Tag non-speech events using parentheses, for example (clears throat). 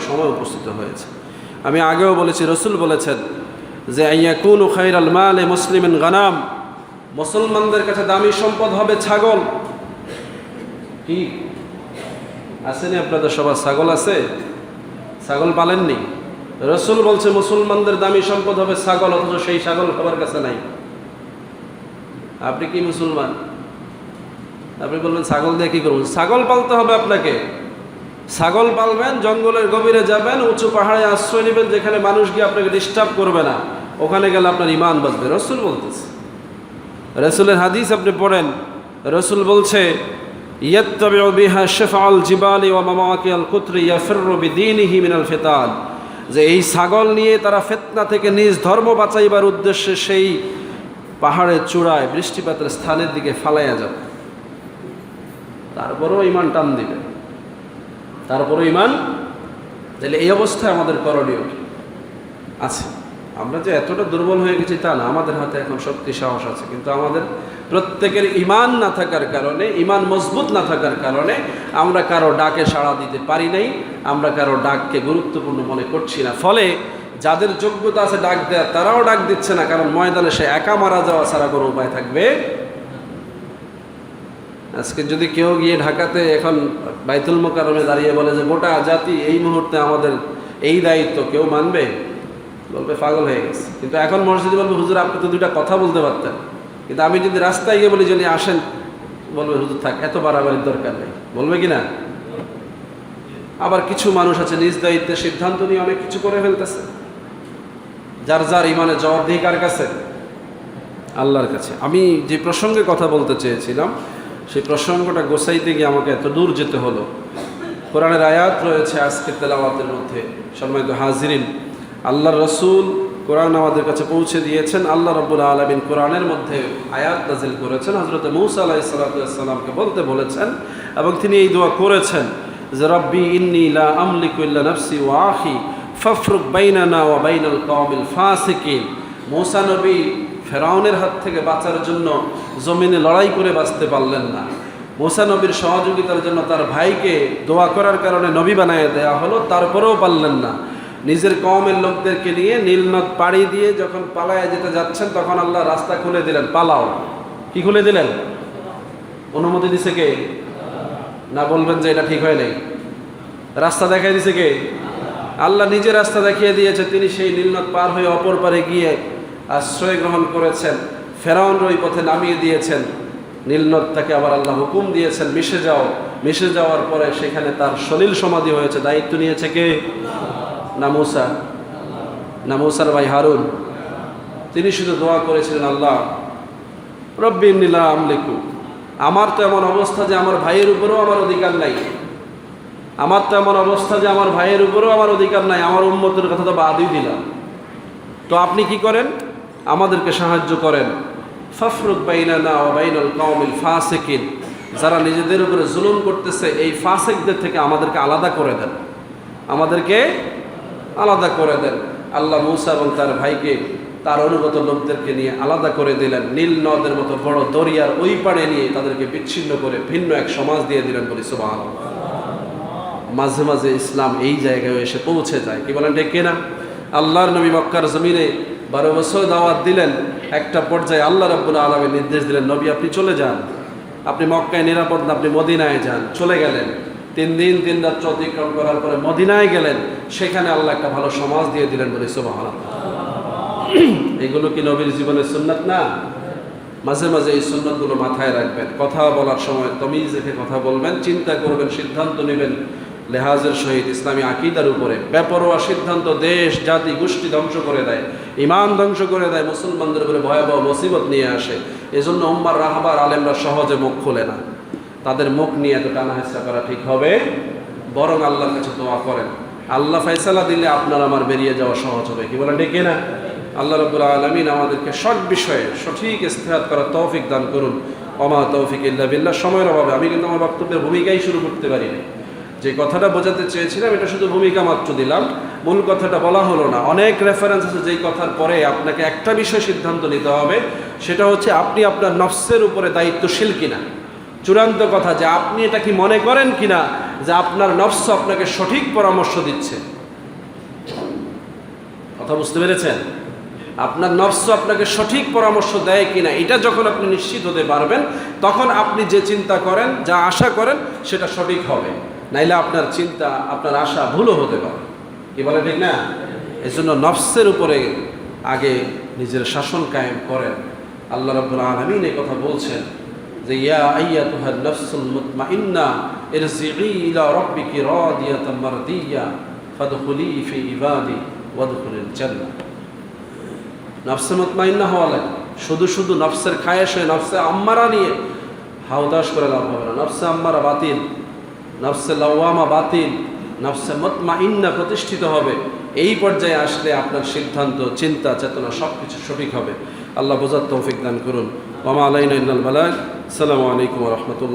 সময় উপস্থিত হয়েছে। আমি আগেও বলেছি, রসুল বলেছেন যে, আইয়াকুন খাইর আল মাল এ মুসলিমিন গানাম, মুসলমানদের কাছে দামি সম্পদ হবে ছাগল। কি? আসেনি আপনাদের সবার ছাগল আছে? ছাগল পালেননি? রসুল বলছে, মুসলমানদের দামি সম্পদ হবে ছাগল, অথচ সেই ছাগল সবার কাছে নাই। আপনি কি মুসলমান? আপনি বলবেন, ছাগল দিয়ে কী করবেন? ছাগল পালতে হবে আপনাকে। ছাগল পালবেন, জঙ্গলের গভীরে যাবেন, উঁচু পাহাড়ে আশ্রয় নেবেন, যেখানে মানুষ গিয়ে আপনাকে ডিস্টার্ব করবে না। ওখানে গেলে আপনার ইমান বাঁচবে। রসুল বলতেছে। রসুলের হাদিস আপনি পড়েন। রসুল বলছে যে এই ছাগল নিয়ে তারা ফেতনা থেকে নিজ ধর্ম বাঁচাইবার উদ্দেশ্যে সেই পাহাড়ের চূড়ায় বৃষ্টিপাতের স্থানের দিকে ফালাইয়া যাবে। তারপরেও ইমান টান দিবে। তারপরেও ইমান তাহলে এই অবস্থায় আমাদের করণীয় আছে। আমরা যে এতটা দুর্বল হয়ে গেছি তা না, আমাদের হাতে এখন শক্তি, সাহস আছে। কিন্তু আমাদের প্রত্যেকের ইমান না থাকার কারণে ইমান মজবুত না থাকার কারণে আমরা কারও ডাকে সাড়া দিতে পারি নাই, আমরা কারও ডাককে গুরুত্বপূর্ণ মনে করছি না। ফলে যাদের যোগ্যতা আছে ডাক দেওয়ার তারাও ডাক দিচ্ছে না, কারণ ময়দানে সে একা মারা যাওয়া ছাড়া কোনো উপায় থাকবে আজকে যদি কেউ গিয়ে ঢাকাতে এখন বাইতুল মোকারমে দাঁড়িয়ে বলে যে গোটা জাতি এই মুহূর্তে আমাদের এই দায়িত্ব, কেউ মানবে? বলবে পাগল হয়ে গেছে। কিন্তু এখন মসজিদে বলবে, হুজুর, আপনি তো দুইটা কথা বলতে পারতেন। কিন্তু আমি যদি রাস্তায় গিয়ে বলি যদি আসেন, বলবে, হুজুর, থাক, এত বাড়াবাড়ির দরকার নেই। বলবে কি না? আবার কিছু মানুষ আছে, নিজ দায়িত্বে সিদ্ধান্ত নিয়ে অনেক কিছু করে ফেলতেছে। যার যার ইমানে জবাবদিহি কার কাছে, আল্লাহর কাছে। আমি যে প্রসঙ্গে কথা বলতে চেয়েছিলাম সেই প্রসঙ্গটা গোসাইতে গিয়ে আমাকে এত দূর যেতে হলো। কোরআনের আয়াত রয়েছে আজকের তেলাওয়াতের মধ্যে, সম্মানিত হাজিরিন। আল্লাহ রসুল কোরআন আমাদের কাছে পৌঁছে দিয়েছেন। আল্লাহ রব্বুল আলমিন কোরআনের মধ্যে আয়াত নাজিল করেছেন। হজরত মৌসা আলাহি সাল্লাতামকে বলতে বলেছেন এবং তিনি এই দোয়া করেছেন যে, রব্বি ইন্নি লা আমলিকু ইল্লা নাফসি আখি ফফরুক বাইনানা ওয়া বাইনাল কওমিল ফাসিকিন। মৌসা নবী ফেরাউনের হাত থেকে বাঁচার জন্য জমিনে লড়াই করে বাঁচতে পারলেন না। মোসা নবীর সহযোগিতার জন্য তার ভাইকে দোয়া করার কারণে নবী বানায় দেওয়া হলো, তারপরেও পারলেন না। নিজের কমের লোকদেরকে নিয়ে নীলনদ পাড়ি দিয়ে যখন পালায় যেতে যাচ্ছেন, তখন আল্লাহ রাস্তা খুলে দিলেন। পালাও। কি খুলে দিলেন? অনুমতি দিছে কে? না বলবেন যে এটা ঠিক হয় নাই। রাস্তা দেখাই দিছে কে? আল্লাহ নিজে রাস্তা দেখিয়ে দিয়েছে, তিনি সেই নীলনদ পার হয়ে অপর পারে গিয়ে আশ্রয় গ্রহণ করেছেন। ফেরাউন ওই পথে নামিয়ে দিয়েছেন। নীলনদ তাকে আবার আল্লাহ হুকুম দিয়েছেন, মিশে যাও। মিশে যাওয়ার পরে সেখানে তার সলিল সমাধি হয়েছে। দায়িত্ব নিয়েছে কে? না মূসা। না মূসার ভাই হারুন। তিনি শুধু দোয়া করেছিলেন, আল্লাহ, রব্বি নীলা আমলিকু। আমার তো এমন অবস্থা যে আমার ভাইয়ের উপরেও আমার অধিকার নাই। আমার তো এমন অবস্থা যে আমার ভাইয়ের উপরেও আমার অধিকার নাই। আমার উন্মতের কথা তো বাদই দিলাম। তো আপনি কি করেন? আমাদেরকে সাহায্য করেন। ফফরুক বাইনানা ও বাইনাল কওমিল ফাসিকিন, যারা নিজেদের উপরে জুলুম করতেছে, এই ফাসিকদের থেকে আমাদেরকে আলাদা করে দেন। আমাদেরকে আলাদা করে দেন। আল্লাহ মুসা এবং তার ভাইকে, তার অনুগত লোকদেরকে নিয়ে আলাদা করে দিলেন। নীল নদের মতো বড় দরিয়ার ওই পাড়ে নিয়ে তাদেরকে বিচ্ছিন্ন করে ভিন্ন এক সমাজ দিয়ে দিলেন বলি সুবাহ মাঝে মাঝে ইসলাম এই জায়গায় এসে পৌঁছে যায়। কি বলেন ডেকে না আল্লাহর নবী মক্কার জমিনে বারো বছর দাওয়াত দিলেন, একটা পর্যায়ে আল্লাহ রাব্বুল আলমী নির্দেশ দিলেন, নবী আপনি চলে যান। আপনি মক্কায় নিরাপদ না, আপনি মদিনায় যান। চলে গেলেন। তিন দিন, তিন রাত্র অতিক্রম করার পরে মদিনায় গেলেন। সেখানে আল্লাহ একটা ভালো সমাজ দিয়ে দিলেন বলে সুবাহ (clears throat) এগুলো কি নবীর জীবনের সুন্নাত না? মাঝে মাঝে এই সুন্নতগুলো মাথায় রাখবেন। কথা বলার সময় তমিজ রেখে কথা বলবেন, চিন্তা করবেন, সিদ্ধান্ত নেবেন। লেহাজের সহিত ইসলামী আকিদার উপরে বেপরোয়া সিদ্ধান্ত দেশ, জাতি, গোষ্ঠী ধ্বংস করে দেয় ইমান ধ্বংস করে দেয়, মুসলমানদের উপরে ভয়াবহ মুসিবত নিয়ে আসে। এজন্য উম্মার রাহবার আলেমরা সহজে মুখ খোলে না। তাদের মুখ নিয়ে এত টানা হেসা করা ঠিক হবে? বরং আল্লাহর কাছে দোয়া করেন। আল্লাহ ফাইসালা দিলে আপনার আমার বেরিয়ে যাওয়া সহজ হবে। কি বলেন, ঠিক না আল্লাহ রবুল্লা আলমিন আমাদেরকে সব বিষয়ে সঠিক ইস্তেহাত করার তৌফিক দান করুন। অমা তৌফিক ইল্লা বিল্লাহ, সময়ের অভাবে। আমি কিন্তু আমার বক্তব্যের ভূমিকাই শুরু করতে পারিনি যে কথাটা বোঝাতে চেয়েছিলাম, এটা শুধু ভূমিকা মাত্র দিলাম। মূল কথাটা বলা হলো না। অনেক রেফারেন্স আছে যেই কথার পরে আপনাকে একটা বিষয় সিদ্ধান্ত নিতে হবে, সেটা হচ্ছে আপনি আপনার নফসের উপরে দায়িত্বশীল কিনা। চূড়ান্ত কথা যে আপনি এটা কি মনে করেন কিনা, যে আপনার নফস আপনাকে সঠিক পরামর্শ দিচ্ছে। কথা বুঝতে পেরেছেন? আপনার নফস আপনাকে সঠিক পরামর্শ দেয় কিনা, এটা যখন আপনি নিশ্চিত হতে পারবেন, তখন আপনি যে চিন্তা করেন, যা আশা করেন, সেটা সঠিক হবে। নাইলে আপনার চিন্তা, আপনার আশা ভুলও হতে পারে। কি বলে ঠিক না? এই জন্য নফসের উপরে আগে নিজের শাসন কায়েম করেন। আল্লাহ রব্বুল আলমিন এই কথা বলছেন যে, ইয়া আইয়া তুহার নফসুল মুতমাইন্না ইরজিই ইলা রাব্বিকি রাদিয়াতাম মারদিয়া ফাদখুলি ফি ইবাদি ওয়াদখুলিল জান্নাহ। নফসে মুতমাইন্না হওয়া লাগে। শুধু শুধু নফসের খায়েশ হয়ে নফসে আম্মারা নিয়ে হাউদাস করে লাভ হবে না। নফসে আম্মারা বাতিল। নফসে লাওয়ামা বাতিল, নফসে মতমা ইন্না প্রতিষ্ঠিত হবে। এই পর্যায়ে আসলে আপনার সিদ্ধান্ত, চিন্তা, চেতনা সব কিছু সঠিক হবে। আল্লাহ বোঝার তৌফিক দান করুন। মামা আলাইন ইন্নাল সালামু আলাইকুম রহমতুল্লাহ।